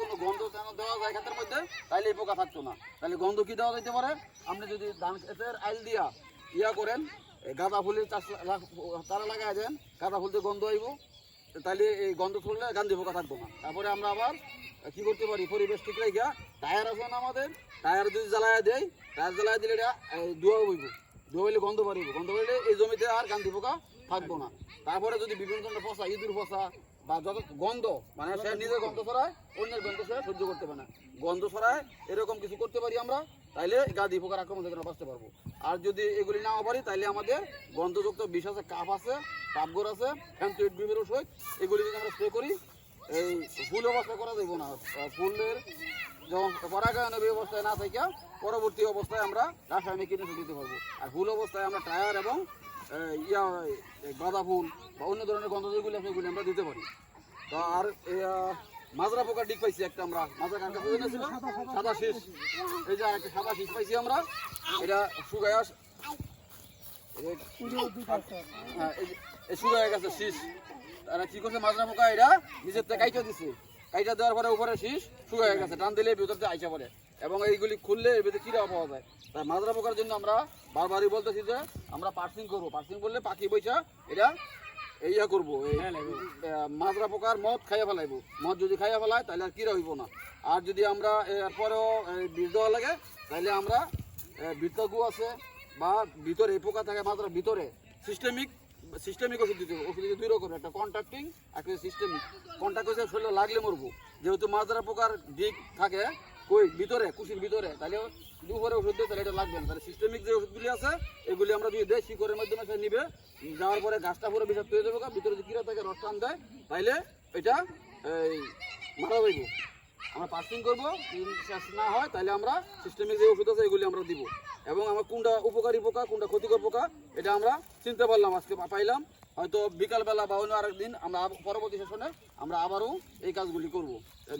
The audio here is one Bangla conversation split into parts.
কোনো গন্ধ যেন দেওয়া যায় ক্ষেতের মধ্যে তাহলে এই পোকা থাকতো না। তাহলে গন্ধ কি দেওয়া যেতে পারে? আপনি যদি ধান ক্ষেতের আইল দিয়া ইয়া করেন গাঁদা ফুলের চাষ তারা লাগাই দেন, গাঁদা ফুল দিয়ে গন্ধ আইব তাহলে এই গন্ধ ছড়লে গান্ধী পোকা থাকব না। তারপরে আমরা আবার কি করতে পারি? পরিবেশ ঠিক রেখা টায়ার আছে না আমাদের? টায়ার যদি জ্বালায় দেয় টায়ার জ্বালায় দিলে এটা ধোয়া হইব ধোয়া হইলে গন্ধ বাড়িব। গন্ধ বাড়িলে এই জমিতে আর গান্ধী পোকা থাকব না। তারপরে যদি বিভিন্ন ধরনের ফসা, ইঁদুর ফসা বা যত গন্ধ মানে সে নিজের গন্ধ ছড়ায়, অন্যের গন্ধ সে সহ্য করতে পারে না। গন্ধ ছড়ায়, এরকম কিছু করতে পারি আমরা, তাইলে গাদি পোকার আক্রমণ থেকে বাঁচতে পারব। আর যদি এগুলি না পারি, তাইলে আমাদের গন্ধযুক্ত বিষ আছে, কাপ আছে কাপগর আছে বিমের ওষুধ, এগুলি যদি আমরা স্প্রে করি, এই ফুল অবস্থা করা যাইব না। ফুলের যখন পরাগায়নের ব্যবস্থায় না থেকে পরবর্তী অবস্থায় আমরা রাসায়নিক কীটনাশক দিতে পারব। আর ফুল অবস্থায় আমরা টায়ার এবং ইয়া গাঁদা ফুল বা অন্য ধরনের গন্ধ যেগুলি আছে এগুলি আমরা দিতে পারি। তো আর মাজরা পোকার ডিক পাইছি একটা আমরা। মাজরা কার কাছে ছিল? সাদা শীষ। এই যে একটা সাদা শীষ পাইছি আমরা। এটা শুকায় আস হ্যাঁ, শুকায় গেছে শীষ। তারা কি করছে মাজরা পোকা এটা নিজের থেকে কাইটা দিছে। কাইটা দেওয়ার পরে উপরে শীষ শুকায় গেছে টান দিলে ভিতর দিয়ে আইসা পড়ে। এবং এইগুলি খুললে এর ভিতরে কিরা পাওয়া যায়? তাই মাজরা পোকার জন্য আমরা বারবারই বলতেছি যে আমরা পার্সিং করব। পার্সিং করলে পাখি বৈশা এটা এই ইয়া করব আহ, মাজরা পোকার মদ খাইয়া ফেলাইবো। মদ যদি খাইয়া ফেলায় তাহলে আর কিরা হইব না। আর যদি আমরা এরপরেও বীজ দেওয়া লাগে তাহলে আমরা বিতগু আছে বা ভিতরে এই পোকা থাকে মাজরার ভিতরে সিস্টেমিক সিস্টেমিক ওষুধ দিতে হবে। ওষুধ দিতে দুই রকম একটা কন্ট্রাক্টিং একটা সিস্টেমিক কন্ট্রাক্ট হচ্ছে শরীরে লাগলে মরবো। যেহেতু মাজরা পোকার দিক থাকে কই? ভিতরে কুশির ভিতরে তাহলে যদি উপরে ওষুধ দিয়ে তাহলে এটা লাগবে না। তাহলে সিস্টেমিক যে ওষুধগুলি আছে, এগুলি আমরা যদি দেয় শিকড়ের মাধ্যমে সে নিবে। যাওয়ার পরে গাছটা পুরো বিষাক্ত হয়ে যাবে ভিতরে যদি কিরা থাকে রস টান দেয়, তাইলে এটা, এই, মারা যাইব। আমরা পার্সিং করব শেষ না হয় তাহলে আমরা সিস্টেমিক যে ওষুধ আছে এগুলি আমরা দিব। এবং আমার কোনটা উপকারী পোকা কোনটা ক্ষতিকর পোকা এটা আমরা চিনতে পারলাম আজকে পাইলাম। হয়তো বিকালবেলা বা অন্য আরেকদিন আমরা পরবর্তী সেশনে আমরা আবারও এই কাজগুলি করব।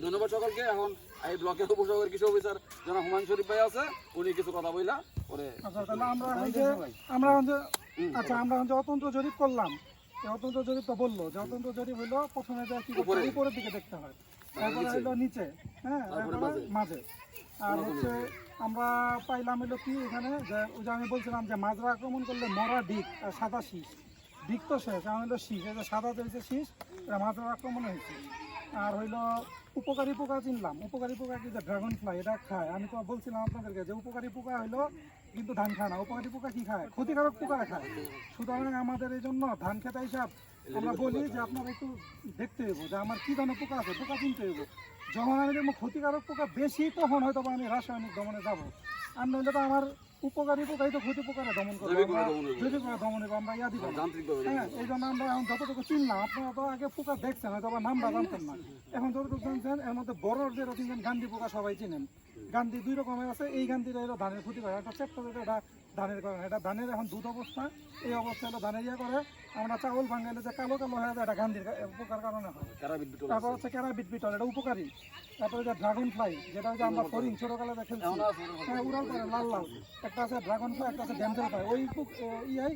ধন্যবাদ সকলকে। এখন এই ব্লকের উপসহকারী কৃষি অফিসার যারা হুমায়ুন শরীফ ভাই আছে উনি কিছু কথা বইলা পরে আচ্ছা আমরা আচ্ছা আমরা অতন্ত্র জরিপ করলাম অতন্ত্র জরিপ তো বলল যে অতন্ত্র জরিপ হইল প্রথমে যে কি উপরের দিকে দেখতে হয়। তারপরে হইল নিচে হ্যাঁ তারপরে তারপরে মাঝে। আর হচ্ছে আমরা পাইলাম কি এখানে যে ওই যে আমি বলছিলাম যে মাজরা আক্রমণ করলে মরা ডিক আর সাদা শীষ। ডিক তো শেষ হইল শীষ সাদা হয়েছে শীষ এটা মাজরা আক্রমণ হয়েছে। আর হইল উপকারী পোকা চিনলাম উপকারী পোকা কি যে ড্রাগন ফ্লাই এটা খায়। আমি তো বলছিলাম আপনাদেরকে যে উপকারী পোকা হইল কিন্তু ধান খায় না। উপকারী পোকা কি খায়? ক্ষতিকারক পোকা খায়। সুতরাং আমাদের এই জন্য ধান খেতা হিসাব আমরা বলি যে আপনারা একটু দেখতে হইব যে আমার কি ধরনের পোকা আছে পোকা চিনতে হইব। যখন আমি দেখব ক্ষতিকারক পোকা বেশি তখন হয়তো আমি রাসায়নিক দমনে যাব। আর নইলে তো আমার উপকারী পোকাই তো ক্ষতি পোকারে দমন করব জৈবিক দমন। হইব আমরা ইয়া দিব। হ্যাঁ এই জন্য আমরা এখন যতটুকু চিনলাম আপনারা তো আগে পোকা দেখছেন হয়তো বা নামটা জানতেন না। এখন যতটুকু জানছেন এর মধ্যে বড় যে রকম গান্ধী পোকা সবাই চিনেন। গান্ধী দুই রকমের আছে এই গান্ধীটা হলো ধানের ক্ষতি করে একটা চেপ্ট এটা ধানের করে এটা ধানের এখন দুধ অবস্থা। এই অবস্থা হলো ধানের ইয়ে করে। আমরা চাউল ভাঙাইলে যে কালো কালো হয়ে যায় এটা গান্ধীর উপকার পোকার কারণে হয়। তারপর হচ্ছে ক্যারা বিটবিটল এটা উপকারী। তারপরে যে ড্রাগন ফ্লাই যেটা হচ্ছে আমরা ফরিং ছোটোকালে এমন হ্যাঁ উড়াল করে লাল লাল। একটা আছে ড্রাগন ফ্লাই একটা আছে ড্যান্ডেল ফ্লাই। ওই ইয়াই